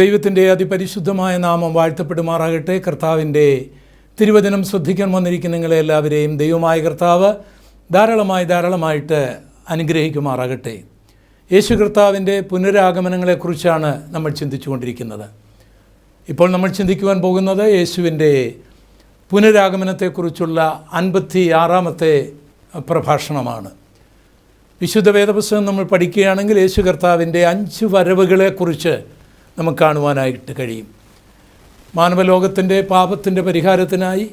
ദൈവത്തിന്റെ അതിപരിശുദ്ധമായ നാമം വാഴ്ത്തപ്പെടുമാറാകട്ടെ. കർത്താവിന്റെ തിരുവചനം ശ്രദ്ധിക്കാൻ വന്നിരിക്കുന്ന നിങ്ങളെ എല്ലാവരെയും ദൈവമായ കർത്താവ് ധാരാളമായി ധാരാളമായിട്ട് അനുഗ്രഹിക്കുമാറാകട്ടെ. യേശു കർത്താവിന്റെ പുനരാഗമനങ്ങളെക്കുറിച്ചാണ് നമ്മൾ ചിന്തിച്ചുകൊണ്ടിരിക്കുന്നത്. ഇപ്പോൾ നമ്മൾ ചിന്തിക്കുവാൻ പോകുന്നത് യേശുവിന്റെ പുനരാഗമനത്തെക്കുറിച്ചുള്ള അൻപത്തി ആറാമത്തെ പ്രഭാഷണമാണ്. വിശുദ്ധ വേദപുസ്തകം നമ്മൾ പഠിക്കുകയാണെങ്കിൽ യേശു കർത്താവിന്റെ അഞ്ച് വരവുകളെക്കുറിച്ച് നമുക്ക് കാണുവാനായിട്ട് കഴിയും. മാനവലോകത്തിന്റെ പാപത്തിന്റെ പരിഹാരത്തിനായി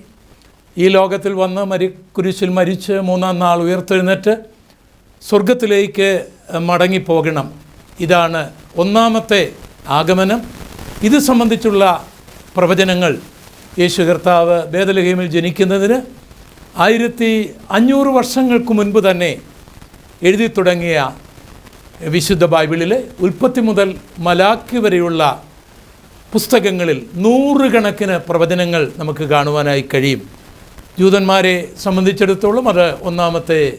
ഈ ലോകത്തിൽ വന്ന് മരി കുരിശിൽ മരിച്ച് മൂന്നാം നാൾ ഉയർത്തെഴുന്നേറ്റ് സ്വർഗത്തിലേക്ക് മടങ്ങിപ്പോകണം. ഇതാണ് ഒന്നാമത്തെ ആഗമനം. ഇത് സംബന്ധിച്ചുള്ള പ്രവചനങ്ങൾ യേശു കർത്താവ് ബേദലഹീമിൽ ജനിക്കുന്നതിന് ആയിരത്തി അഞ്ഞൂറ് വർഷങ്ങൾക്ക് മുൻപ് തന്നെ എഴുതി തുടങ്ങിയ വിശുദ്ധ ബൈബിളിലെ ഉൽപ്പത്തി മുതൽ മലാക്കി വരെയുള്ള പുസ്തകങ്ങളിൽ നൂറുകണക്കിന് പ്രവചനങ്ങൾ നമുക്ക് കാണുവാനായി കഴിയും. ജൂതന്മാരെ സംബന്ധിച്ചിടത്തോളം അത് ഒന്നാമത്തെ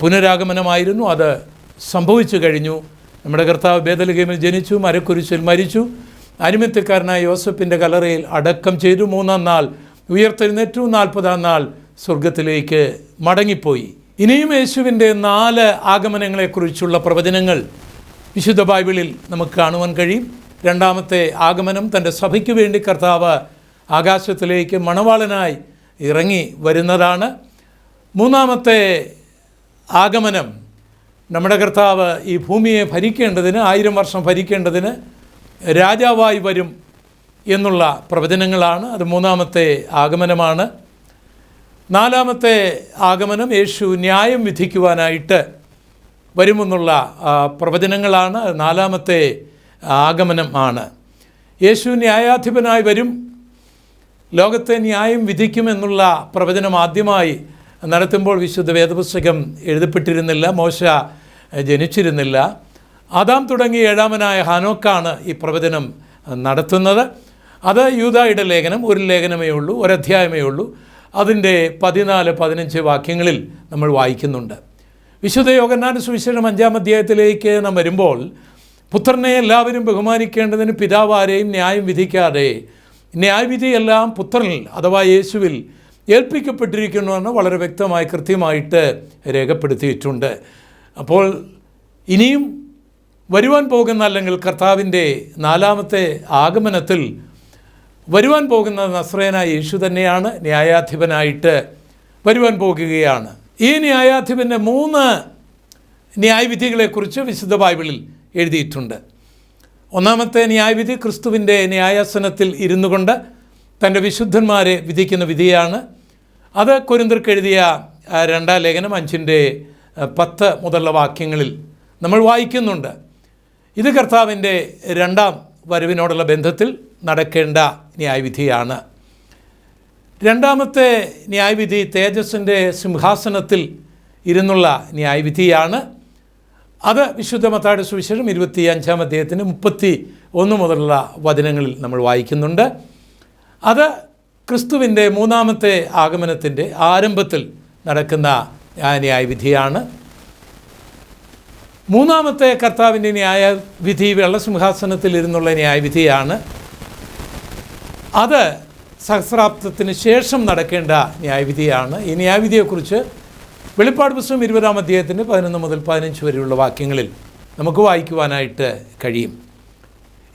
പുനരാഗമനമായിരുന്നു. അത് സംഭവിച്ചു കഴിഞ്ഞു. നമ്മുടെ കർത്താവ് ബേദലഗേമിൽ ജനിച്ചു മരക്കുരിശിൽ മരിച്ചു. അനിമിത്തക്കാരനായ യോസഫിന്റെ കലറയിൽ അടക്കം ചെയ്തു. മൂന്നാം നാൾ ഉയർത്തെഴുന്നേറ്റു. നാൽപ്പതാം നാൾ സ്വർഗത്തിലേക്ക് മടങ്ങിപ്പോയി. ഇനിയും യേശുവിന്റെ നാല് ആഗമനങ്ങളെക്കുറിച്ചുള്ള പ്രവചനങ്ങൾ വിശുദ്ധ ബൈബിളിൽ നമുക്ക് കാണുവാൻ കഴിയും. രണ്ടാമത്തെ ആഗമനം തന്റെ സഭയ്ക്ക് വേണ്ടി കർത്താവ് ആകാശത്തിലേക്ക് മണവാളനായി ഇറങ്ങി വരുന്നതാണ്. മൂന്നാമത്തെ ആഗമനം നമ്മുടെ കർത്താവ് ഈ ഭൂമിയെ ഭരിക്കേണ്ടതിന് ആയിരം വർഷം ഭരിക്കേണ്ടതിന് രാജാവായി വരും എന്നുള്ള പ്രവചനങ്ങളാണ്. അത് മൂന്നാമത്തെ ആഗമനമാണ്. നാലാമത്തെ ആഗമനം യേശു ന്യായം വിധിക്കുവാനായിട്ട് വരുമെന്നുള്ള പ്രവചനങ്ങളാണ്. നാലാമത്തെ ആഗമനം ആണ്. യേശു ന്യായാധിപനായി വരും. ലോകത്തെ ന്യായം വിധിക്കുമെന്നുള്ള പ്രവചനം ആദ്യമായി നടത്തുമ്പോൾ വിശുദ്ധ വേദപുസ്തകം എഴുതപ്പെട്ടിരുന്നില്ല മോശ ജനിച്ചിരുന്നില്ല. ആദാം തുടങ്ങിയ ഏഴാമനായ ഹാനോക്കാണ് ഈ പ്രവചനം നടത്തുന്നത്. അത് യൂതായുടെ ലേഖനം ഒരു ലേഖനമേ ഉള്ളൂ ഒരധ്യായമേ ഉള്ളൂ. അതിന്റെ പതിനാല് പതിനഞ്ച് വാക്യങ്ങളിൽ നമ്മൾ വായിക്കുന്നുണ്ട്. വിശുദ്ധ യോഗനാഥ സുവിശേഷം അഞ്ചാം അധ്യായത്തിലേക്ക് നാം വരുമ്പോൾ പുത്രനെ എല്ലാവരും ബഹുമാനിക്കേണ്ടതിന് പിതാവ് ആരെയും ന്യായം വിധിക്കാതെ ന്യായവിധിയെല്ലാം പുത്രനിൽ അഥവാ യേശുവിൽ ഏൽപ്പിക്കപ്പെട്ടിരിക്കുന്നുവെന്ന് വളരെ വ്യക്തമായി കൃത്യമായിട്ട് രേഖപ്പെടുത്തിയിട്ടുണ്ട്. അപ്പോൾ ഇനിയും വരുവാൻ പോകുന്ന അല്ലെങ്കിൽ കർത്താവിന്റെ നാലാമത്തെ ആഗമനത്തിൽ വരുവാൻ പോകുന്ന നസ്രേനായ യേശു തന്നെയാണ് ന്യായാധിപനായിട്ട് വരുവാൻ പോകുകയാണ്. ഈ ന്യായാധിപന്റെ മൂന്ന് ന്യായവിധികളെക്കുറിച്ച് വിശുദ്ധ ബൈബിളിൽ എഴുതിയിട്ടുണ്ട്. ഒന്നാമത്തെ ന്യായവിധി ക്രിസ്തുവിന്റെ ന്യായാസനത്തിൽ ഇരുന്നു കൊണ്ട് തന്റെ വിശുദ്ധന്മാരെ വിധിക്കുന്ന വിധിയാണ്. അത് കൊരിന്തർക്ക് എഴുതിയ രണ്ടാം ലേഖനം അഞ്ചിന്റെ പത്ത് മുതലുള്ള വാക്യങ്ങളിൽ നമ്മൾ വായിക്കുന്നുണ്ട്. ഇത് കർത്താവിന്റെ രണ്ടാം വരവിനോടുള്ള ബന്ധത്തിൽ നടക്കേണ്ട ന്യായവിധിയാണ്. രണ്ടാമത്തെ ന്യായവിധി തേജസ്സിന്റെ സിംഹാസനത്തിൽ ഇരുന്നുള്ള ന്യായവിധിയാണ്. അത് വിശുദ്ധ മത്താട് സുവിശേഷം ഇരുപത്തി അഞ്ചാം അദ്ദേഹത്തിന് മുപ്പത്തി ഒന്ന് മുതലുള്ള വചനങ്ങളിൽ നമ്മൾ വായിക്കുന്നുണ്ട്. അത് ക്രിസ്തുവിന്റെ മൂന്നാമത്തെ ആഗമനത്തിന്റെ ആരംഭത്തിൽ നടക്കുന്ന ന്യായവിധിയാണ്. മൂന്നാമത്തെ കർത്താവിന്റെ ന്യായവിധി വെള്ളസിംഹാസനത്തിൽ ഇരുന്നുള്ള ന്യായവിധിയാണ് അത് സഹസ്രാബ്ദത്തിന് ശേഷം നടക്കേണ്ട ന്യായവിധിയാണ് ഈ ന്യായവിധിയെക്കുറിച്ച് വെളിപ്പാട് പുസ്തകം ഇരുപതാം അധ്യായത്തിന്റെ പതിനൊന്ന് മുതൽ പതിനഞ്ച് വരെയുള്ള വാക്യങ്ങളിൽ നമുക്ക് വായിക്കുവാനായിട്ട് കഴിയും.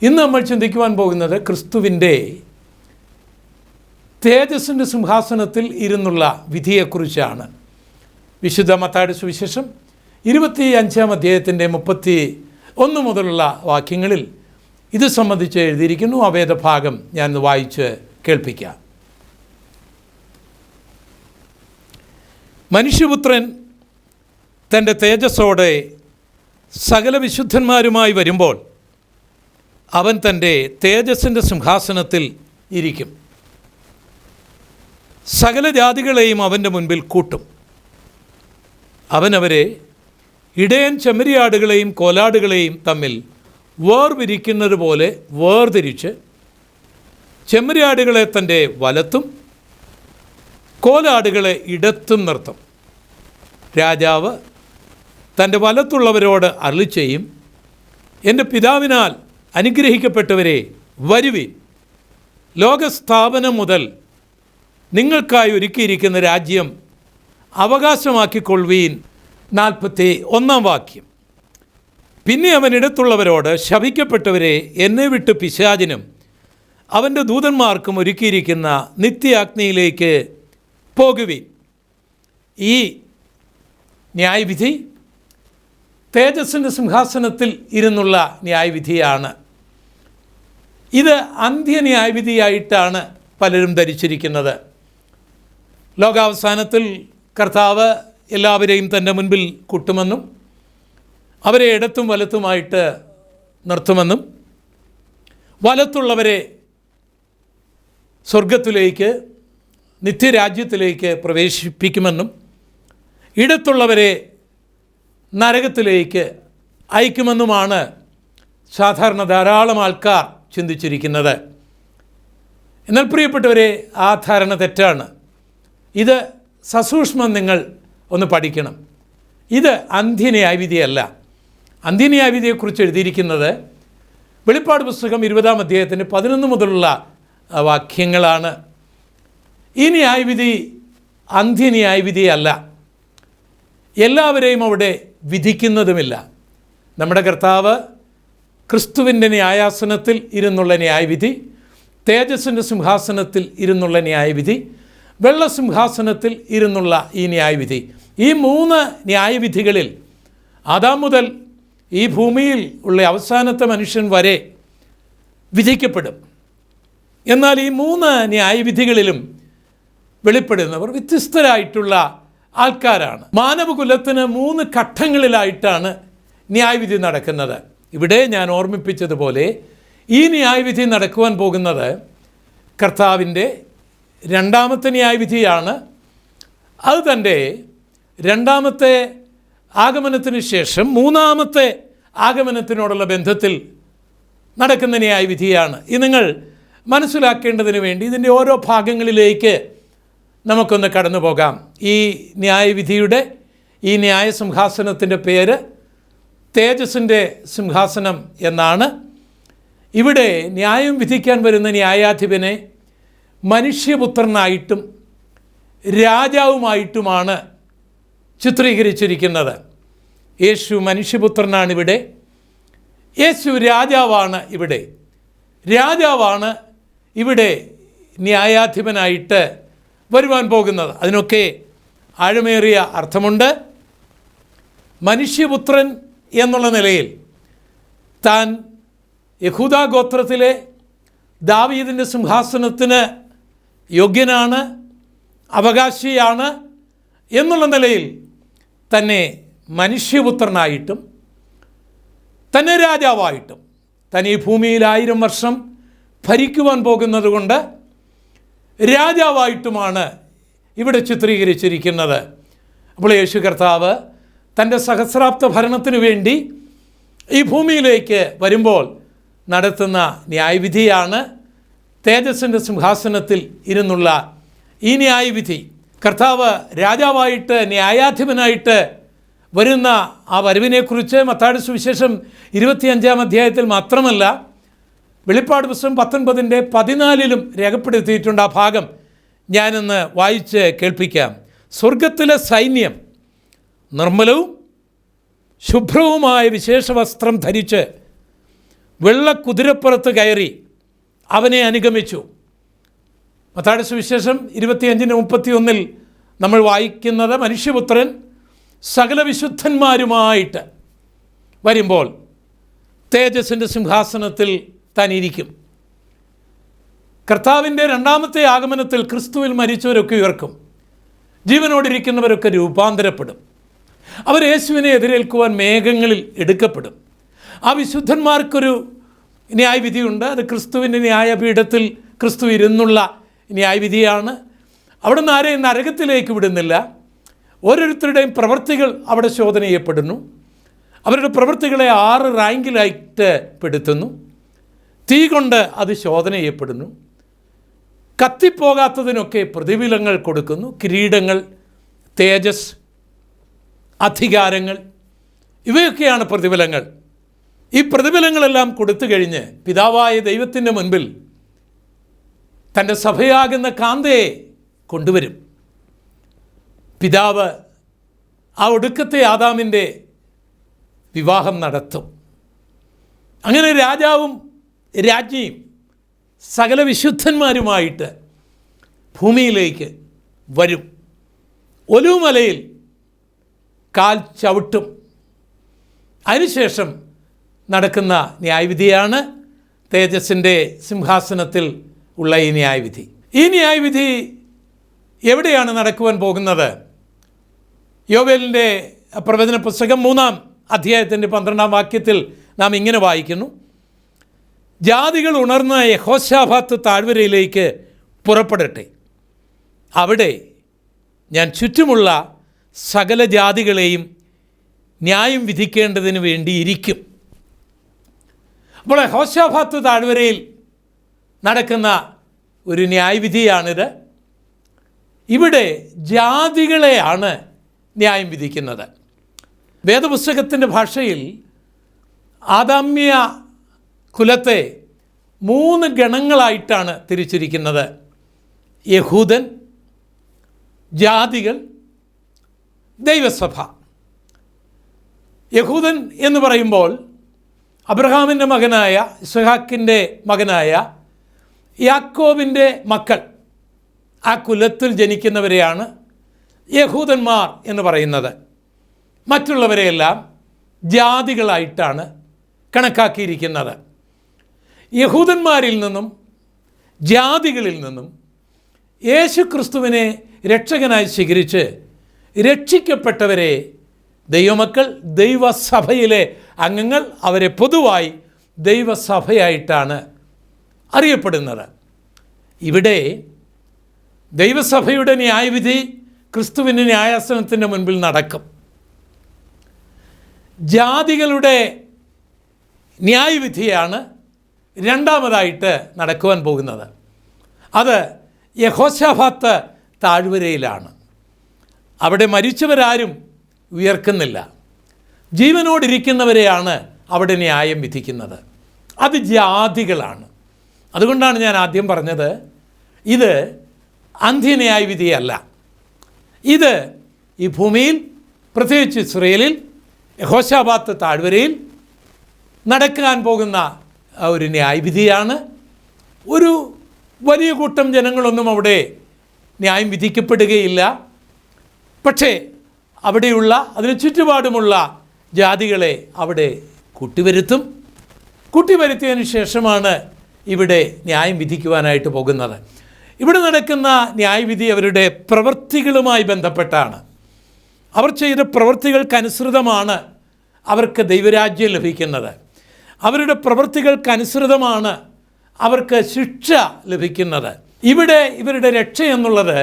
ഇന്ന് നമ്മൾ ചിന്തിക്കുവാൻ പോകുന്നത് ക്രിസ്തുവിന്റെ തേജസ്സിന്റെ സിംഹാസനത്തിൽ ഇരുന്നുള്ള വിധിയെക്കുറിച്ചാണ്. വിശുദ്ധ മത്തായുടെ സുവിശേഷം ഇരുപത്തി അഞ്ചാം അധ്യായത്തിന്റെ മുപ്പത്തി ഒന്ന് മുതലുള്ള വാക്യങ്ങളിൽ ഇത് സംബന്ധിച്ച് എഴുതിയിരിക്കുന്നു. ആ വേദഭാഗം ഞാൻ വായിച്ച് കേൾപ്പിക്കാം. മനുഷ്യപുത്രൻ തന്റെ തേജസ്സോടെ സകല വിശുദ്ധന്മാരുമായി വരുമ്പോൾ അവൻ തന്റെ തേജസ്സിന്റെ സിംഹാസനത്തിൽ ഇരിക്കും. സകല ജാതികളെയും അവന്റെ മുൻപിൽ കൂട്ടും. അവനവരെ ഇടയൻ ചെമ്മരിയാടുകളെയും കോലാടുകളെയും തമ്മിൽ വേർവിരിക്കുന്നത് പോലെ വേർതിരിച്ച് ചെമ്മരിയാടുകളെ തന്റെ വലത്തും കോലാടുകളെ ഇടത്തും നിർത്തും. രാജാവ് തന്റെ വലത്തുള്ളവരോട് അരളി ചെയ്യും എന്റെ പിതാവിനാൽ അനുഗ്രഹിക്കപ്പെട്ടവരെ വരുവിൻ. ലോകസ്ഥാപനം മുതൽ നിങ്ങൾക്കായി ഒരുക്കിയിരിക്കുന്ന രാജ്യം അവകാശമാക്കിക്കൊള്ളുവീൻ നാൽപ്പത്തി ഒന്നാം വാക്യം. പിന്നെ അവൻ ഇടത്തുള്ളവരോട് ശപിക്കപ്പെട്ടവരെ എന്നെ വിട്ട് പിശാചിനും അവന്റെ ദൂതന്മാർക്കും ഒരുക്കിയിരിക്കുന്ന നിത്യാഗ്നിയിലേക്ക് പോകുവിൻ. ഈ ന്യായവിധി തേജസ്സിന്റെ സിംഹാസനത്തിൽ ഇരുന്നുള്ള ന്യായവിധിയാണ്. ഇത് അന്ത്യന്യായവിധിയായിട്ടാണ് പലരും ധരിച്ചിരിക്കുന്നത്. ലോകാവസാനത്തിൽ കർത്താവ് എല്ലാവരെയും തന്റെ മുൻപിൽ കൂട്ടുമെന്നും അവരെ ഇടത്തും വലത്തുമായിട്ട് നിർത്തുമെന്നും വലത്തുള്ളവരെ സ്വർഗത്തിലേക്ക് നിത്യരാജ്യത്തിലേക്ക് പ്രവേശിപ്പിക്കുമെന്നും ഇടത്തുള്ളവരെ നരകത്തിലേക്ക് അയക്കുമെന്നുമാണ് സാധാരണ ധാരാളം ആൾക്കാർ ചിന്തിച്ചിരിക്കുന്നത്. എന്നാൽ പ്രിയപ്പെട്ടവരെ ആ ധാരണ തെറ്റാണ്. ഇത് സസൂക്ഷ്മം നിങ്ങൾ ഒന്ന് പഠിക്കണം. ഇത് അന്ത്യന്യായവിധിയല്ല അന്ത്യന്യായവിധിയെക്കുറിച്ച് എഴുതിയിരിക്കുന്നത് വെളിപ്പാട് പുസ്തകം ഇരുപതാം അധ്യായത്തിന്റെ പതിനൊന്ന് മുതലുള്ള വാക്യങ്ങളാണ്. ഈ ന്യായവിധി അന്ത്യന്യായവിധിയല്ല എല്ലാവരെയും അവിടെ വിധിക്കുന്നതുമില്ല. നമ്മുടെ കർത്താവ് ക്രിസ്തുവിന്റെ ന്യായാസനത്തിൽ ഇരുന്നുള്ള ന്യായവിധി തേജസ്സിന്റെ സിംഹാസനത്തിൽ ഇരുന്നുള്ള ന്യായവിധി വെള്ള സിംഹാസനത്തിൽ ഇരുന്നുള്ള ഈ ന്യായവിധി. ഈ മൂന്ന് ന്യായവിധികളിൽ ആദാം മുതൽ ഈ ഭൂമിയിൽ ഉള്ള അവസാനത്തെ മനുഷ്യൻ വരെ വിധിക്കപ്പെടും എന്നാൽ ഈ മൂന്ന് ന്യായവിധികളിലും വെളിപ്പെടുന്നവർ വ്യത്യസ്തരായിട്ടുള്ള ആൾക്കാരാണ്. മാനവകുലത്തിന് മൂന്ന് ഘട്ടങ്ങളിലായിട്ടാണ് ന്യായവിധി നടക്കുന്നത്. ഇവിടെ ഞാൻ ഓർമ്മിപ്പിച്ചതുപോലെ ഈ ന്യായവിധി നടക്കുവാൻ പോകുന്നത് കർത്താവിന്റെ രണ്ടാമത്തെ ന്യായവിധിയാണ് അത് തന്റെ രണ്ടാമത്തെ ആഗമനത്തിന് ശേഷം മൂന്നാമത്തെ ആഗമനത്തിനോടുള്ള ബന്ധത്തിൽ നടക്കുന്ന ന്യായവിധിയാണ് ഇത് നിങ്ങൾ മനസ്സിലാക്കേണ്ടതിന് വേണ്ടി ഇതിന്റെ ഓരോ ഭാഗങ്ങളിലേക്ക് നമുക്കൊന്ന് കടന്നു പോകാം. ഈ ന്യായവിധിയുടെ ഈ ന്യായ സിംഹാസനത്തിന്റെ പേര് തേജസ്സിന്റെ സിംഹാസനം എന്നാണ്. ഇവിടെ ന്യായം വിധിക്കാൻ വരുന്ന ന്യായാധിപനെ മനുഷ്യപുത്രനായിട്ടും രാജാവുമായിട്ടുമാണ് ചിത്രീകരിച്ചിരിക്കുന്നത്. യേശു മനുഷ്യപുത്രനാണ് ഇവിടെ യേശു രാജാവാണ് ഇവിടെ. രാജാവാണ് ഇവിടെ ന്യായാധിപനായിട്ട് വരുവാൻ പോകുന്നത്. അതിനൊക്കെ ആഴമേറിയ അർത്ഥമുണ്ട്. മനുഷ്യപുത്രൻ എന്നുള്ള നിലയിൽ താൻ യഹൂദ ഗോത്രത്തിലെ ദാവീദിന്റെ സിംഹാസനത്തിന് യോഗ്യനാണ് അവകാശിയാണ് എന്നുള്ള നിലയിൽ തന്നെ മനുഷ്യപുത്രനായിട്ടും തന്നെ രാജാവായിട്ടും തന്നെ ഈ ഭൂമിയിൽ ആയിരം വർഷം ഭരിക്കുവാൻ പോകുന്നത് കൊണ്ട് രാജാവായിട്ടുമാണ് ഇവിടെ ചിത്രീകരിച്ചിരിക്കുന്നത്. അപ്പോൾ യേശു കർത്താവ് തന്റെ സഹസ്രാബ്ദ ഭരണത്തിനു വേണ്ടി ഈ ഭൂമിയിലേക്ക് വരുമ്പോൾ നടത്തുന്ന ന്യായവിധിയാണ് തേജസ്സിന്റെ സിംഹാസനത്തിൽ ഇരുന്നുള്ള ഈ ന്യായവിധി കർത്താവ് രാജാവായിട്ട് ന്യായാധിപനായിട്ട് വരുന്ന ആ വരവിനെക്കുറിച്ച് മത്താട് സുവിശേഷം ഇരുപത്തിയഞ്ചാം അധ്യായത്തിൽ മാത്രമല്ല വെളിപ്പാട് പുസ്തകം പത്തൊൻപതിന്റെ പതിനാലിലും രേഖപ്പെടുത്തിയിട്ടുണ്ട് ആ ഭാഗം. ഞാനിന്ന് വായിച്ച് കേൾപ്പിക്കാം. സ്വർഗത്തിലെ സൈന്യം നിർമ്മലവും ശുഭ്രവുമായ വിശേഷ വസ്ത്രം ധരിച്ച് വെള്ളക്കുതിരപ്പുറത്ത് കയറി അവനെ അനുഗമിച്ചു. മത്താട് സുവിശേഷം ഇരുപത്തിയഞ്ചിന് മുപ്പത്തിയൊന്നിൽ നമ്മൾ വായിക്കുന്നത് മനുഷ്യപുത്രൻ സകല വിശുദ്ധന്മാരുമായിട്ട് വരുമ്പോൾ തേജസ്സിന്റെ സിംഹാസനത്തിൽ താൻ ഇരിക്കും. കർത്താവിന്റെ രണ്ടാമത്തെ ആഗമനത്തിൽ ക്രിസ്തുവിൽ മരിച്ചവരൊക്കെ ഉയർക്കും. ജീവനോടിരിക്കുന്നവരൊക്കെ രൂപാന്തരപ്പെടും. അവർ യേശുവിനെ എതിരേൽക്കുവാൻ മേഘങ്ങളിൽ എടുക്കപ്പെടും. ആ വിശുദ്ധന്മാർക്കൊരു ന്യായവിധിയുണ്ട്. അത് ക്രിസ്തുവിന്റെ ന്യായപീഠത്തിൽ ക്രിസ്തു ഇരുന്നുള്ള ന്യായവിധിയാണ്. അവിടെ നിന്ന് ആരെയും നരകത്തിലേക്ക് വിടുന്നില്ല. ഓരോരുത്തരുടെയും പ്രവൃത്തികൾ അവിടെ ശോധന ചെയ്യപ്പെടുന്നു. അവരുടെ പ്രവൃത്തികളെ ആറ് റാങ്കിലായിട്ട് പെടുത്തുന്നു. തീ കൊണ്ട് അത് ശോധന ചെയ്യപ്പെടുന്നു. കത്തിപ്പോകാത്തതിനൊക്കെ പ്രതിഫലങ്ങൾ കൊടുക്കുന്നു. കിരീടങ്ങൾ തേജസ് അധികാരങ്ങൾ ഇവയൊക്കെയാണ് പ്രതിഫലങ്ങൾ. ഈ പ്രതിഫലങ്ങളെല്ലാം കൊടുത്തു കഴിഞ്ഞ് പിതാവായ ദൈവത്തിന്റെ മുൻപിൽ തന്റെ സഭയാകുന്ന കാന്തയെ കൊണ്ടുവരും. പിതാവ് ആ ഒടുക്കത്തെ ആദാമിന്റെ വിവാഹം നടത്തും. അങ്ങനെ രാജാവും രാജ്ഞിയും സകല വിശുദ്ധന്മാരുമായിട്ട് ഭൂമിയിലേക്ക് വരും. ഒലുമലയിൽ കാൽ ചവിട്ടും. അതിനുശേഷം നടക്കുന്ന ന്യായവിധിയാണ് തേജസ്സിന്റെ സിംഹാസനത്തിൽ ഉള്ള ഈ ന്യായവിധി. ഈ ന്യായവിധി എവിടെയാണ് നടക്കുവാൻ പോകുന്നത്? യോവേലിന്റെ പ്രവചന പുസ്തകം മൂന്നാം അധ്യായത്തിന്റെ പന്ത്രണ്ടാം വാക്യത്തിൽ നാം ഇങ്ങനെ വായിക്കുന്നു. ജാതികൾ ഉണർന്ന യഹോശാഭാത്ത് താഴ്വരയിലേക്ക് പുറപ്പെടട്ടെ. അവിടെ ഞാൻ ചുറ്റുമുള്ള സകല ജാതികളെയും ന്യായം വിധിക്കേണ്ടതിന് വേണ്ടി ഇരിക്കും അപ്പോൾ ഹോശാഭാത്ത് താഴ്വരയിൽ നടക്കുന്ന ഒരു ന്യായവിധിയാണിത്. ഇവിടെ ജാതികളെയാണ് ന്യായം വിധിക്കുന്നത്. വേദപുസ്തകത്തിന്റെ ഭാഷയിൽ ആദാമ്യ കുലത്തെ മൂന്ന് ഗണങ്ങളായിട്ടാണ് തിരിച്ചിരിക്കുന്നത്. യഹൂദൻ ജാതികൾ ദൈവസഭ. യഹൂദൻ എന്ന് പറയുമ്പോൾ അബ്രഹാമിന്റെ മകനായ ഇസ്ഹാക്കിന്റെ മകനായ യാക്കോബിന്റെ മക്കൾ. ആ കുലത്തിൽ ജനിക്കുന്നവരെയാണ് യഹൂദന്മാർ എന്ന് പറയുന്നത്. മറ്റുള്ളവരെയെല്ലാം ജാതികളായിട്ടാണ് കണക്കാക്കിയിരിക്കുന്നത്. യഹൂദന്മാരിൽ നിന്നും ജാതികളിൽ നിന്നും യേശു ക്രിസ്തുവിനെ രക്ഷകനായി സ്വീകരിച്ച് രക്ഷിക്കപ്പെട്ടവരെ ദൈവമക്കൾ ദൈവസഭയിലെ അംഗങ്ങൾ അവരെ പൊതുവായി ദൈവസഭയായിട്ടാണ് അറിയപ്പെടുന്നത്. ഇവിടെ ദൈവസഭയുടെ ന്യായവിധി ക്രിസ്തുവിന്റെ ന്യായാസനത്തിന്റെ മുൻപിൽ നടക്കും. ജാതികളുടെ ന്യായവിധിയാണ് രണ്ടാമതായിട്ട് നടക്കുവാൻ പോകുന്നത്. അത് യഹോശാഭാത്ത് താഴ്വരയിലാണ്. അവിടെ മരിച്ചവരാരും ഉയർക്കുന്നില്ല. ജീവനോടിരിക്കുന്നവരെയാണ് അവിടെ ന്യായം വിധിക്കുന്നത്. അത് ജാതികളാണ് അതുകൊണ്ടാണ് ഞാൻ ആദ്യം പറഞ്ഞത് ഇത് അന്ത്യന്യായ വിധിയല്ല. ഇത് ഈ ഭൂമിയിൽ പ്രത്യേകിച്ച് ഇസ്രയേലിൽ ഹോഷാബാദ് താഴ്വരയിൽ നടക്കാൻ പോകുന്ന ഒരു ന്യായവിധിയാണ് ഒരു വലിയ കൂട്ടം ജനങ്ങളൊന്നും അവിടെ ന്യായം വിധിക്കപ്പെടുകയില്ല. പക്ഷേ അവിടെയുള്ള അതിന് ചുറ്റുപാടുമുള്ള ജാതികളെ അവിടെ കൂട്ടിവരുത്തും. കൂട്ടിവരുത്തിയതിന് ശേഷമാണ് ഇവിടെ ന്യായം വിധിക്കുവാനായിട്ട് പോകുന്നത്. ഇവിടെ നടക്കുന്ന ന്യായവിധി അവരുടെ പ്രവൃത്തികളുമായി ബന്ധപ്പെട്ടാണ്. അവർ ചെയ്ത പ്രവൃത്തികൾക്കനുസൃതമാണ് അവർക്ക് ദൈവരാജ്യം ലഭിക്കുന്നത്. അവരുടെ പ്രവൃത്തികൾക്കനുസൃതമാണ് അവർക്ക് ശിക്ഷ ലഭിക്കുന്നത്. ഇവിടെ ഇവരുടെ രക്ഷ എന്നുള്ളത്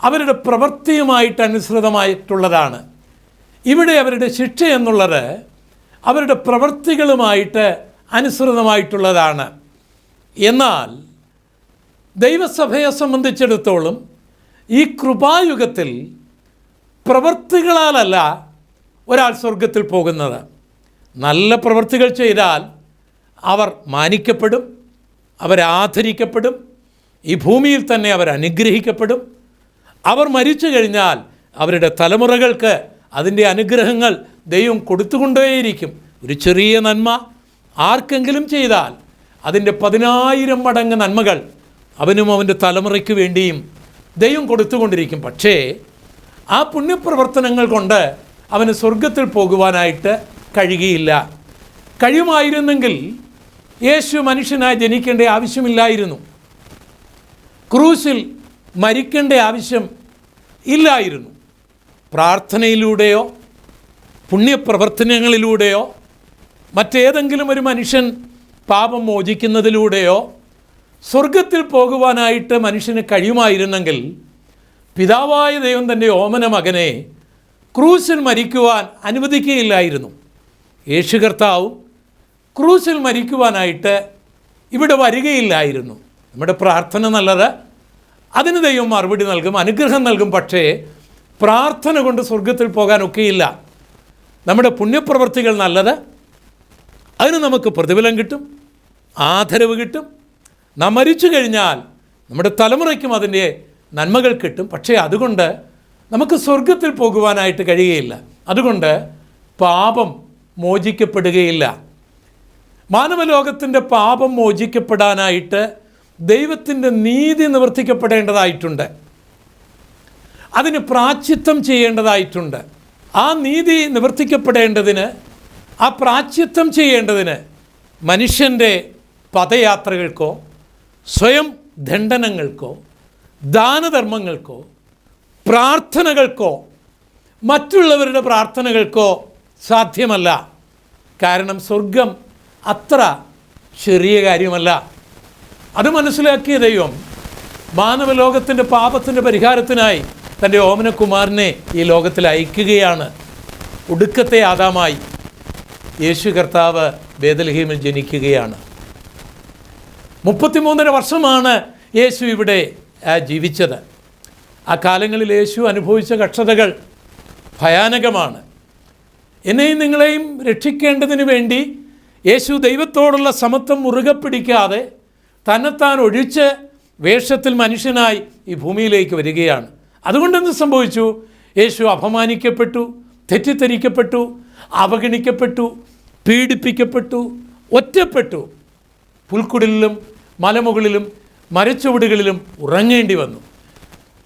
അവരുടെ പ്രവൃത്തിയുമായിട്ട് അനുസൃതമായിട്ടുള്ളതാണ്. ഇവിടെ അവരുടെ ശിക്ഷ എന്നുള്ളത് അവരുടെ പ്രവൃത്തികളുമായിട്ട് അനുസൃതമായിട്ടുള്ളതാണ്. എന്നാൽ ദൈവസഭയെ സംബന്ധിച്ചിടത്തോളം ഈ കൃപായുഗത്തിൽ പ്രവൃത്തികളാലല്ല ഒരാൾ സ്വർഗത്തിൽ പോകുന്നത്. നല്ല പ്രവൃത്തികൾ ചെയ്താൽ അവർ മാനിക്കപ്പെടും അവരാദരിക്കപ്പെടും ഈ ഭൂമിയിൽ തന്നെ അവർ അനുഗ്രഹിക്കപ്പെടും. അവർ മരിച്ചു കഴിഞ്ഞാൽ അവരുടെ തലമുറകൾക്ക് അതിന്റെ അനുഗ്രഹങ്ങൾ ദൈവം കൊടുത്തുകൊണ്ടേയിരിക്കും. ഒരു ചെറിയ നന്മ ആർക്കെങ്കിലും ചെയ്താൽ അതിന്റെ പതിനായിരം മടങ്ങ് നന്മകൾ അവനും അവന്റെ തലമുറയ്ക്ക് വേണ്ടിയും ദൈവം കൊടുത്തുകൊണ്ടിരിക്കും. പക്ഷേ ആ പുണ്യപ്രവർത്തനങ്ങൾ കൊണ്ട് അവന് സ്വർഗത്തിൽ പോകുവാനായിട്ട് കഴിയുകയില്ല. കഴിയുമായിരുന്നെങ്കിൽ യേശു മനുഷ്യനായി ജനിക്കേണ്ട ആവശ്യമില്ലായിരുന്നു. ക്രൂസിൽ മരിക്കേണ്ട ആവശ്യം ഇല്ലായിരുന്നു. പ്രാർത്ഥനയിലൂടെയോ പുണ്യപ്രവർത്തനങ്ങളിലൂടെയോ മറ്റേതെങ്കിലും ഒരു മനുഷ്യൻ പാപം മോചിക്കുന്നതിലൂടെയോ സ്വർഗത്തിൽ പോകുവാനായിട്ട് മനുഷ്യന് കഴിയുമായിരുന്നെങ്കിൽ പിതാവായ ദൈവം തന്റെ ഓമന മകനെ ക്രൂസിൽ മരിക്കുവാൻ അനുവദിക്കുകയില്ലായിരുന്നു. യേശു കർത്താവും ക്രൂസിൽ മരിക്കുവാനായിട്ട് ഇവിടെ വരികയില്ലായിരുന്നു. നമ്മുടെ പ്രാർത്ഥന നല്ലത് അതിന് ദൈവം മറുപടി നൽകും അനുഗ്രഹം നൽകും. പക്ഷേ പ്രാർത്ഥന കൊണ്ട് സ്വർഗത്തിൽ പോകാൻ ഒക്കെയില്ല നമ്മുടെ പുണ്യപ്രവർത്തികൾ നല്ലത്. അതിന് നമുക്ക് പ്രതിഫലം കിട്ടും ആദരവ് കിട്ടും. നാം മരിച്ചു കഴിഞ്ഞാൽ നമ്മുടെ തലമുറയ്ക്കും അതിന്റെ നന്മകൾ കിട്ടും. പക്ഷേ അതുകൊണ്ട് നമുക്ക് സ്വർഗത്തിൽ പോകുവാനായിട്ട് കഴിയുകയില്ല. അതുകൊണ്ട് പാപം മോചിക്കപ്പെടുകയില്ല. മാനവലോകത്തിന്റെ പാപം മോചിക്കപ്പെടാനായിട്ട് ദൈവത്തിന്റെ നീതി നിവർത്തിക്കപ്പെടേണ്ടതായിട്ടുണ്ട്. അതിന് പ്രാച്ചിത്വം ചെയ്യേണ്ടതായിട്ടുണ്ട്. ആ നീതി നിവർത്തിക്കപ്പെടേണ്ടതിന് ആ പ്രാച്ചിത്വം ചെയ്യേണ്ടതിന് മനുഷ്യന്റെ പദയാത്രകൾക്കോ സ്വയം ദണ്ഡനങ്ങൾക്കോ ദാനധർമ്മങ്ങൾക്കോ പ്രാർത്ഥനകൾക്കോ മറ്റുള്ളവരുടെ പ്രാർത്ഥനകൾക്കോ സാധ്യമല്ല. കാരണം സ്വർഗം അത്ര ചെറിയ കാര്യമല്ല. അത് മനസ്സിലാക്കിയ ദൈവം മാനവലോകത്തിന്റെ പാപത്തിന്റെ പരിഹാരത്തിനായി തന്റെ ഓമനകുമാരനെ ഈ ലോകത്തിൽ അയക്കുകയാണ്. ഒടുക്കത്തെ ആദാമായി യേശു കർത്താവ് ബേദൽഹീമിൽ ജനിക്കുകയാണ്. മുപ്പത്തിമൂന്നര വർഷമാണ് യേശു ഇവിടെ ജീവിച്ചത്. ആ കാലങ്ങളിൽ യേശു അനുഭവിച്ച കക്ഷതകൾ ഭയാനകമാണ്. എന്നെയും നിങ്ങളെയും രക്ഷിക്കേണ്ടതിന് വേണ്ടി യേശു ദൈവത്തോടുള്ള സമത്വം മുറുകെ പിടിക്കാതെ തന്നെത്താൻ ഒഴിച്ച് വേഷത്തിൽ മനുഷ്യനായി ഈ ഭൂമിയിലേക്ക് വരികയാണ്. അതുകൊണ്ടെന്ത് സംഭവിച്ചു? യേശു അപമാനിക്കപ്പെട്ടു തെറ്റിദ്ധരിക്കപ്പെട്ടു അവഗണിക്കപ്പെട്ടു പീഡിപ്പിക്കപ്പെട്ടു ഒറ്റപ്പെട്ടു. പുൽക്കുടലിലും മലമുകളിലും മരച്ചുവടുകളിലും ഉറങ്ങേണ്ടി വന്നു.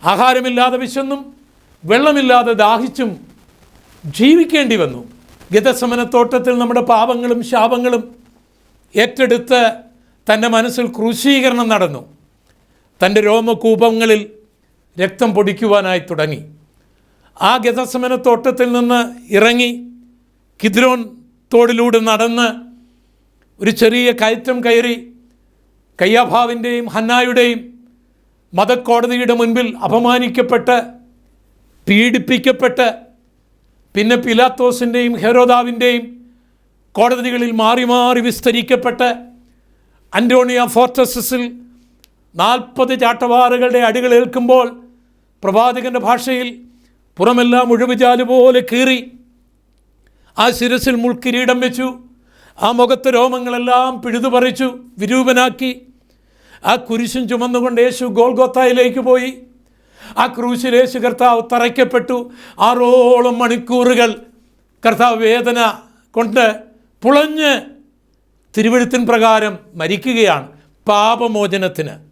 ആഹാരമില്ലാതെ വിശന്നും വെള്ളമില്ലാതെ ദാഹിച്ചും ജീവിക്കേണ്ടി വന്നു. ഗതസമനത്തോട്ടത്തിൽ നമ്മുടെ പാപങ്ങളും ശാപങ്ങളും ഏറ്റെടുത്ത് തന്റെ മനസ്സിൽ ക്രൂശീകരണം നടന്നു. തന്റെ രോമകൂപങ്ങളിൽ രക്തം പൊടിക്കുവാനായി തുടങ്ങി. ആ ഗതസമന തോട്ടത്തിൽ നിന്ന് ഇറങ്ങി കിദ്രോൻ തോടിലൂടെ നടന്ന് ഒരു ചെറിയ കയറ്റം കയറി കയ്യാഭാവിന്റെയും ഹന്നായുടെയും മതക്കോടതിയുടെ മുൻപിൽ അപമാനിക്കപ്പെട്ട് പീഡിപ്പിക്കപ്പെട്ട് പിന്നെ പിലാത്തോസിന്റെയും ഹെരോദാവിന്റെയും കോടതികളിൽ മാറി മാറി വിസ്തരിക്കപ്പെട്ട് അന്റോണിയ ഫോർട്ടസസിൽ നാൽപ്പത് ചാട്ടവാറുകളുടെ അടികൾ ഏൽക്കുമ്പോൾ പ്രവാചകന്റെ ഭാഷയിൽ പുറമെല്ലാം ഒഴിവുചാൽ പോലെ കീറി ആ ശിരസിൽ മുൾക്കിരീടം വെച്ചു. ആ മുഖത്ത് രോമങ്ങളെല്ലാം പിഴുതുപറിച്ചു വിരൂപനാക്കി. ആ കുരിശും ചുമന്നുകൊണ്ട് യേശു ഗോൾഗോത്തായിലേക്ക് പോയി. ആ ക്രൂശിൽ യേശു കർത്താവ് തറയ്ക്കപ്പെട്ടു. ആറോളം മണിക്കൂറുകൾ കർത്താവ് വേദന കൊണ്ട് പുളഞ്ഞ് തിരുവഴുത്തിൻ പ്രകാരം മരിക്കുകയാണ് പാപമോചനത്തിന്.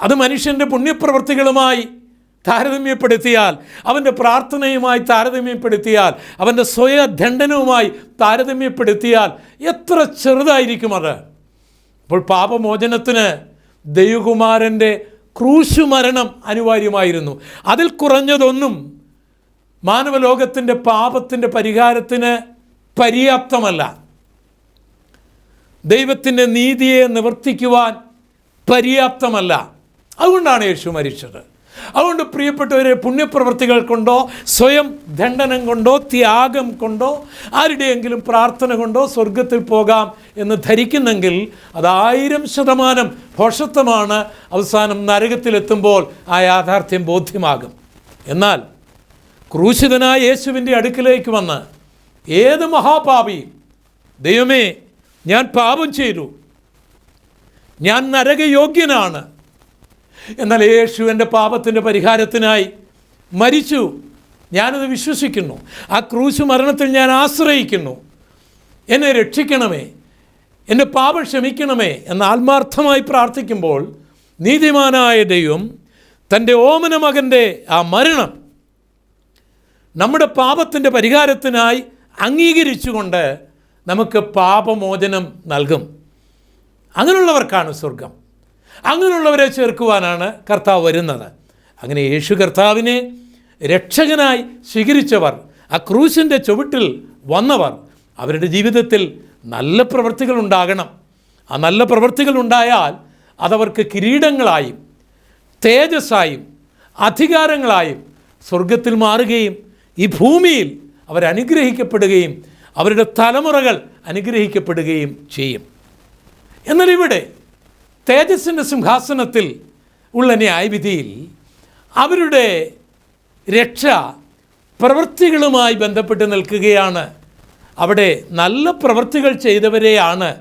അത് മനുഷ്യന്റെ പുണ്യപ്രവൃത്തികളുമായി താരതമ്യപ്പെടുത്തിയാൽ അവന്റെ പ്രാർത്ഥനയുമായി താരതമ്യപ്പെടുത്തിയാൽ അവന്റെ സ്വയദണ്ഡനവുമായി താരതമ്യപ്പെടുത്തിയാൽ എത്ര ചെറുതായിരിക്കും അത്. അപ്പോൾ പാപമോചനത്തിന് ദൈവകുമാരന്റെ ക്രൂശു മരണം അനിവാര്യമായിരുന്നു. അതിൽ കുറഞ്ഞതൊന്നും മാനവലോകത്തിന്റെ പാപത്തിന്റെ പരിഹാരത്തിന് പര്യാപ്തമല്ല. ദൈവത്തിന്റെ നീതിയെ നിവർത്തിക്കുവാൻ പര്യാപ്തമല്ല. അതുകൊണ്ടാണ് യേശു മരിച്ചത്. അതുകൊണ്ട് പ്രിയപ്പെട്ടവരെ പുണ്യപ്രവൃത്തികൾ കൊണ്ടോ സ്വയം ദണ്ഡനം കൊണ്ടോ ത്യാഗം കൊണ്ടോ ആരുടെയെങ്കിലും പ്രാർത്ഥന കൊണ്ടോ സ്വർഗത്തിൽ പോകാം എന്ന് ധരിക്കുന്നെങ്കിൽ അത് ആയിരം ശതമാനം ഭോഷത്വമാണ്. അവസാനം നരകത്തിലെത്തുമ്പോൾ ആ യാഥാർത്ഥ്യം ബോധ്യമാകും. എന്നാൽ ക്രൂശിതനായ യേശുവിന്റെ അടുക്കിലേക്ക് വന്ന് ഏത് മഹാപാപിയും ദൈവമേ ഞാൻ പാപം ചെയ്തു. ഞാൻ നരകയോഗ്യനാണ്. എന്നാൽ യേശു എന്റെ പാപത്തിന്റെ പരിഹാരത്തിനായി മരിച്ചു. ഞാനത് വിശ്വസിക്കുന്നു. ആ ക്രൂശ് മരണത്തിൽ ഞാൻ ആശ്രയിക്കുന്നു. എന്നെ രക്ഷിക്കണമേ. എന്റെ പാപം ക്ഷമിക്കണമേ എന്ന് ആത്മാർത്ഥമായി പ്രാർത്ഥിക്കുമ്പോൾ നീതിമാനായ ദൈവം തന്റെ ഓമന മകന്റെ ആ മരണം നമ്മുടെ പാപത്തിന്റെ പരിഹാരത്തിനായി അംഗീകരിച്ചുകൊണ്ട് നമുക്ക് പാപമോചനം നൽകും. അങ്ങനെയുള്ളവർക്കാണ് സ്വർഗം അങ്ങനെയുള്ളവരെ ചേർക്കുവാനാണ് കർത്താവ് വരുന്നത്. അങ്ങനെ യേശു കർത്താവിനെ രക്ഷകനായി സ്വീകരിച്ചവർ ആ ക്രൂശിന്റെ ചുവട്ടിൽ വന്നവർ അവരുടെ ജീവിതത്തിൽ നല്ല പ്രവൃത്തികൾ ഉണ്ടാകണം. ആ നല്ല പ്രവൃത്തികൾ ഉണ്ടായാൽ അതവർക്ക് കിരീടങ്ങളായും തേജസ്സായും അധികാരങ്ങളായും സ്വർഗത്തിൽ മാറുകയും ഈ ഭൂമിയിൽ അവരനുഗ്രഹിക്കപ്പെടുകയും അവരുടെ തലമുറകൾ അനുഗ്രഹിക്കപ്പെടുകയും ചെയ്യും. എന്നാൽ ഇവിടെ തേജസ്സിന്റെ സിംഹാസനത്തിൽ ഉള്ള ന്യായവിധിയിൽ അവരുടെ രക്ഷ പ്രവൃത്തികളുമായി ബന്ധപ്പെട്ട് നിൽക്കുകയാണ്. അവിടെ നല്ല പ്രവൃത്തികൾ ചെയ്തവരെയാണ്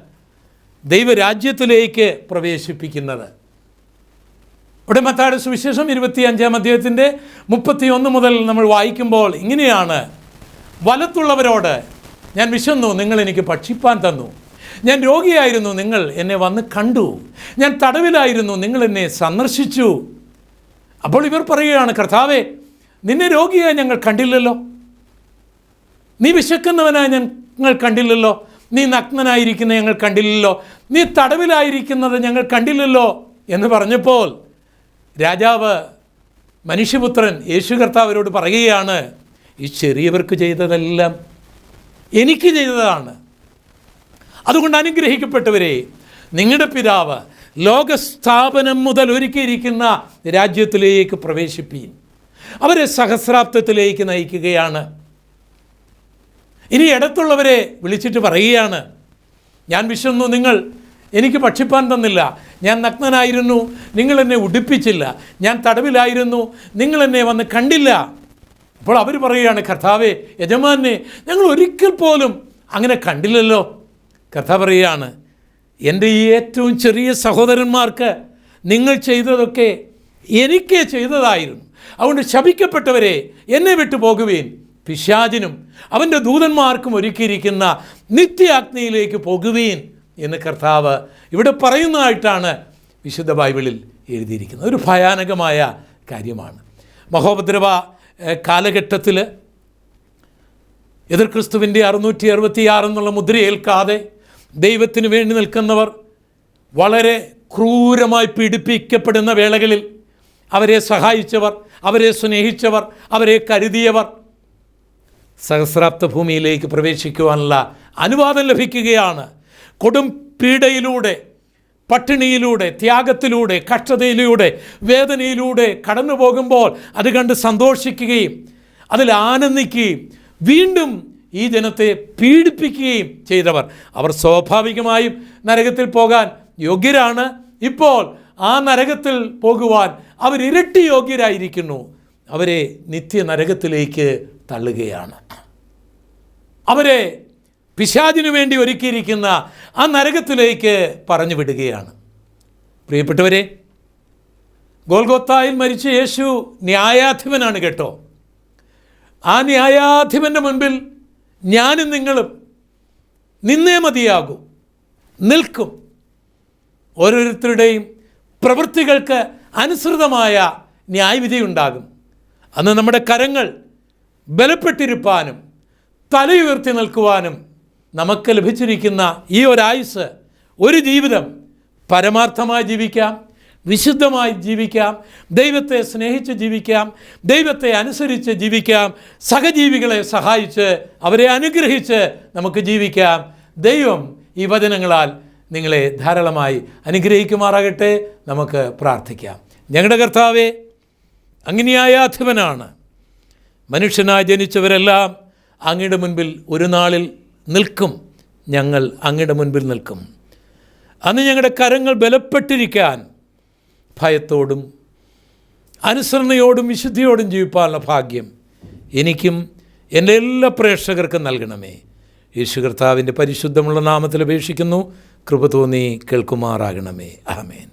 ദൈവരാജ്യത്തിലേക്ക് പ്രവേശിപ്പിക്കുന്നത്. ഇവിടെ മത്താട് സുവിശേഷം ഇരുപത്തി അഞ്ചാം അധ്യായത്തിന്റെ മുപ്പത്തിയൊന്ന് മുതൽ നമ്മൾ വായിക്കുമ്പോൾ ഇങ്ങനെയാണ് വലത്തുള്ളവരോട് ഞാൻ വിശന്നു നിങ്ങൾ എനിക്ക് ഭക്ഷിപ്പാൻ തന്നു. ഞാൻ രോഗിയായിരുന്നു നിങ്ങൾ എന്നെ വന്ന് കണ്ടു. ഞാൻ തടവിലായിരുന്നു നിങ്ങൾ എന്നെ സന്ദർശിച്ചു. അപ്പോൾ ഇവർ പറയുകയാണ് കർത്താവേ നിന്നെ രോഗിയായി ഞങ്ങൾ കണ്ടില്ലല്ലോ. നീ വിശക്കുന്നവനായി ഞങ്ങൾ കണ്ടില്ലല്ലോ. നീ നഗ്നനായിരിക്കുന്ന ഞങ്ങൾ കണ്ടില്ലല്ലോ. നീ തടവിലായിരിക്കുന്നത് ഞങ്ങൾ കണ്ടില്ലല്ലോ. എന്ന് പറഞ്ഞപ്പോൾ രാജാവ് മനുഷ്യപുത്രൻ യേശു കർത്താവരോട് പറയുകയാണ് ഈ ചെറിയവർക്ക് ചെയ്തതെല്ലാം എനിക്ക് ചെയ്തതാണ്. അതുകൊണ്ട് അനുഗ്രഹിക്കപ്പെട്ടവരെ നിങ്ങളുടെ പിതാവ് ലോകസ്ഥാപനം മുതൽ ഒരുക്കിയിരിക്കുന്ന രാജ്യത്തിലേക്ക് പ്രവേശിപ്പീൻ. അവരെ സഹസ്രാബ്ദത്തിലേക്ക് നയിക്കുകയാണ്. ഇനി ഇടത്തുള്ളവരെ വിളിച്ചിട്ട് പറയുകയാണ് ഞാൻ വിശന്നു നിങ്ങൾ എനിക്ക് ഭക്ഷിപ്പാൻ തന്നില്ല. ഞാൻ നഗ്നനായിരുന്നു നിങ്ങൾ എന്നെ ഉടുപ്പിച്ചില്ല. ഞാൻ തടവിലായിരുന്നു നിങ്ങൾ എന്നെ വന്ന് കണ്ടില്ല. അപ്പോൾ അവർ പറയുകയാണ് കർത്താവേ യജമാനെ ഞങ്ങൾ ഒരിക്കൽ പോലും അങ്ങനെ കണ്ടില്ലല്ലോ. കഥ പറയുകയാണ് എന്റെ ഈ ഏറ്റവും ചെറിയ സഹോദരന്മാർക്ക് നിങ്ങൾ ചെയ്തതൊക്കെ എനിക്ക് ചെയ്തതായിരുന്നു. അതുകൊണ്ട് ശപിക്കപ്പെട്ടവരെ എന്നെ വിട്ടു പോകുവേൻ. പിശാചിനും അവന്റെ ദൂതന്മാർക്കും ഒരുക്കിയിരിക്കുന്ന നിത്യാഗ്നിയിലേക്ക് പോകുവീൻ എന്ന് കർത്താവ് ഇവിടെ പറയുന്നതായിട്ടാണ് വിശുദ്ധ ബൈബിളിൽ എഴുതിയിരിക്കുന്നത്. ഒരു ഭയാനകമായ കാര്യമാണ്. മഹോപദ്രവ കാലഘട്ടത്തിൽ എതിർ ക്രിസ്തുവിന്റെ അറുന്നൂറ്റി അറുപത്തി എന്നുള്ള മുദ്രയേൽക്കാതെ ദൈവത്തിന് വേണ്ടി നിൽക്കുന്നവർ വളരെ ക്രൂരമായി പീഡിപ്പിക്കപ്പെടുന്ന വേളകളിൽ അവരെ സഹായിച്ചവർ അവരെ സ്നേഹിച്ചവർ അവരെ കരുതിയവർ സഹസ്രാബ്ദ ഭൂമിയിലേക്ക് പ്രവേശിക്കുവാനുള്ള അനുവാദം ലഭിക്കുകയാണ്. കൊടും പീഡയിലൂടെ പട്ടിണിയിലൂടെ ത്യാഗത്തിലൂടെ കഷ്ടതയിലൂടെ വേദനയിലൂടെ കടന്നു പോകുമ്പോൾ അത് കണ്ട് സന്തോഷിക്കുകയും അതിൽ ആനന്ദിക്കുകയും വീണ്ടും ഈ ജനത്തെ പീഡിപ്പിക്കുകയും ചെയ്തവർ. അവർ സ്വാഭാവികമായും നരകത്തിൽ പോകാൻ യോഗ്യരാണ്. ഇപ്പോൾ ആ നരകത്തിൽ പോകുവാൻ അവരിരട്ടി യോഗ്യരായിരിക്കുന്നു. അവരെ നിത്യ നരകത്തിലേക്ക് തള്ളുകയാണ്. അവരെ പിശാചിനു വേണ്ടി ഒരുക്കിയിരിക്കുന്ന ആ നരകത്തിലേക്ക് പറഞ്ഞു വിടുകയാണ് പ്രിയപ്പെട്ടവരെ ഗോൽഗോത്തായിൽ മരിച്ച യേശു ന്യായാധിപനാണ് കേട്ടോ. ആ ന്യായാധിപന്റെ മുൻപിൽ ഞാനും നിങ്ങളും നിന്നേ മതിയാകും. നിൽക്കും. ഓരോരുത്തരുടെയും പ്രവൃത്തികൾക്ക് അനുസൃതമായ ന്യായവിധി ഉണ്ടാകും അന്ന് നമ്മുടെ കരങ്ങൾ ബലപ്പെട്ടിരുപ്പാനും തലയുയർത്തി നിൽക്കുവാനും നമുക്ക് ലഭിച്ചിരിക്കുന്ന ഈ ഒരായുസ് ഒരു ജീവിതം പരമാർത്ഥമായി ജീവിക്കാം. വിശുദ്ധമായി ജീവിക്കാം. ദൈവത്തെ സ്നേഹിച്ച് ജീവിക്കാം. ദൈവത്തെ അനുസരിച്ച് ജീവിക്കാം. സഹജീവികളെ സഹായിച്ച് അവരെ അനുഗ്രഹിച്ച് നമുക്ക് ജീവിക്കാം. ദൈവം ഈ വചനങ്ങളാൽ നിങ്ങളെ ധാരാളമായി അനുഗ്രഹിക്കുമാറാകട്ടെ. നമുക്ക് പ്രാർത്ഥിക്കാം. ഞങ്ങളുടെ കർത്താവെ അധിപനാണ്. മനുഷ്യനായി ജനിച്ചവരെല്ലാം അങ്ങയുടെ മുൻപിൽ ഒരു നാളിൽ നിൽക്കും. ഞങ്ങൾ അങ്ങയുടെ മുൻപിൽ നിൽക്കും. അന്ന് ഞങ്ങളുടെ കരങ്ങൾ ബലപ്പെട്ടിരിക്കാൻ ഭയത്തോടും അനുസരണയോടും വിശുദ്ധിയോടും ജീവിപ്പാനുള്ള ഭാഗ്യം എനിക്കും എന്റെ എല്ലാ പ്രേക്ഷകർക്കും നൽകണമേ. യേശു കർത്താവിന്റെ പരിശുദ്ധമുള്ള നാമത്തിൽ അപേക്ഷിക്കുന്നു. കൃപ തോന്നി കേൾക്കുമാറാകണമേ. ആമേൻ.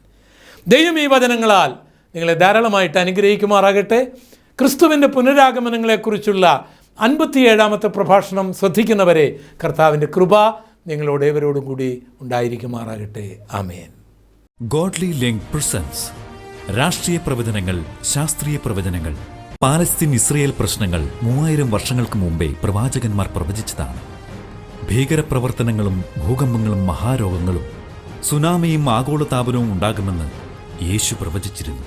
ദൈവം ഈ വചനങ്ങളാൽ നിങ്ങളെ ധാരാളമായിട്ട് അനുഗ്രഹിക്കുമാറാകട്ടെ. ക്രിസ്തുവിന്റെ പുനരാഗമനങ്ങളെക്കുറിച്ചുള്ള അൻപത്തിയേഴാമത്തെ പ്രഭാഷണം ശ്രദ്ധിക്കുന്നവരെ കർത്താവിന്റെ കൃപ നിങ്ങളോട് ഏവരോടും കൂടി ഉണ്ടായിരിക്കുമാറാകട്ടെ. ആമേൻ. ഗോഡ്ലി ലിങ്ക് പ്രസൻസ് രാഷ്ട്രീയ പ്രവചനങ്ങൾ ശാസ്ത്രീയ പ്രവചനങ്ങൾ പാലസ്തീൻ ഇസ്രയേൽ പ്രശ്നങ്ങൾ മൂവായിരം വർഷങ്ങൾക്ക് മുമ്പേ പ്രവാചകന്മാർ പ്രവചിച്ചതാണ്. ഭീകരപ്രവർത്തനങ്ങളും ഭൂകമ്പങ്ങളും മഹാരോഗങ്ങളും സുനാമിയും ആഗോളതാപനവും ഉണ്ടാകുമെന്ന് യേശു പ്രവചിച്ചിരുന്നു.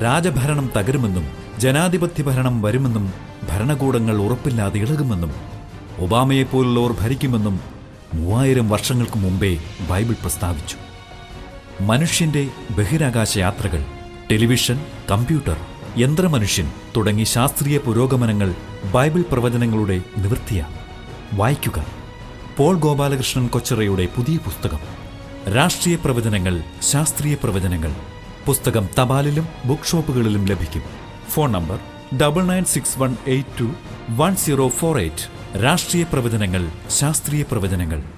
രാജഭരണം തകരുമെന്നും ജനാധിപത്യ ഭരണം വരുമെന്നും ഭരണകൂടങ്ങൾ ഉറപ്പില്ലാതെ ഇളകുമെന്നും ഒബാമയെപ്പോലുള്ളവർ ഭരിക്കുമെന്നും മൂവായിരം വർഷങ്ങൾക്ക് മുമ്പേ ബൈബിൾ പ്രസ്താവിച്ചു. മനുഷ്യന്റെ ബഹിരാകാശ യാത്രകൾ ടെലിവിഷൻ കമ്പ്യൂട്ടർ യന്ത്രമനുഷ്യൻ തുടങ്ങി ശാസ്ത്രീയ പുരോഗമനങ്ങൾ ബൈബിൾ പ്രവചനങ്ങളുടെ നിവൃത്തിയാണ് വായിക്കുക. പോൾ ഗോപാലകൃഷ്ണൻ കൊച്ചറയുടെ പുതിയ പുസ്തകം. രാഷ്ട്രീയ പ്രവചനങ്ങൾ ശാസ്ത്രീയ പ്രവചനങ്ങൾ. പുസ്തകം തപാലിലും ബുക്ക് ഷോപ്പുകളിലും ലഭിക്കും. Phone number double nine six one eight two one zero four eight. രാഷ്ട്രീയ പ്രവചനങ്ങൾ ശാസ്ത്രീയ പ്രവചനങ്ങൾ.